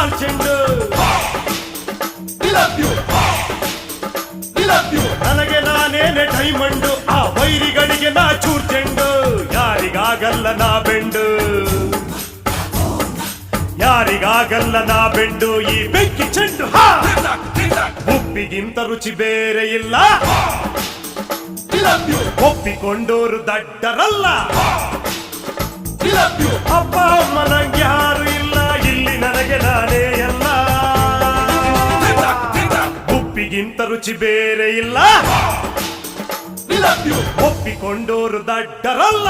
ಕಾಲ್ ಚೆಂಡು ನನಗೆ ನಾನೇನೆ ಡೈಮಂಡು ಆ ವೈರಿಗಳಿಗೆ ನಾ ಚೂರ್ ಚೆಂಡು ಯಾರಿಗಾಗಲ್ಲ ನಾ ಬೆಂಡು. ಯಾರಿಗಾಗಲ್ಲ ನಾ ಬೆಂಡು. ಈ ಬೆಕ್ಕಿ ಚೆಂಡು! ಉಪ್ಪಿಗಿಂತ ರುಚಿ ಬೇರೆ ಇಲ್ಲ. ಒಪ್ಪಿಕೊಂಡೋರು ದಡ್ಡರಲ್ಲ. ನಿನಗಿಂತ ರುಚಿ ಬೇರೆ ಇಲ್ಲ. ಒಪ್ಪಿಕೊಂಡೋರು ದಡ್ಡರಲ್ಲ.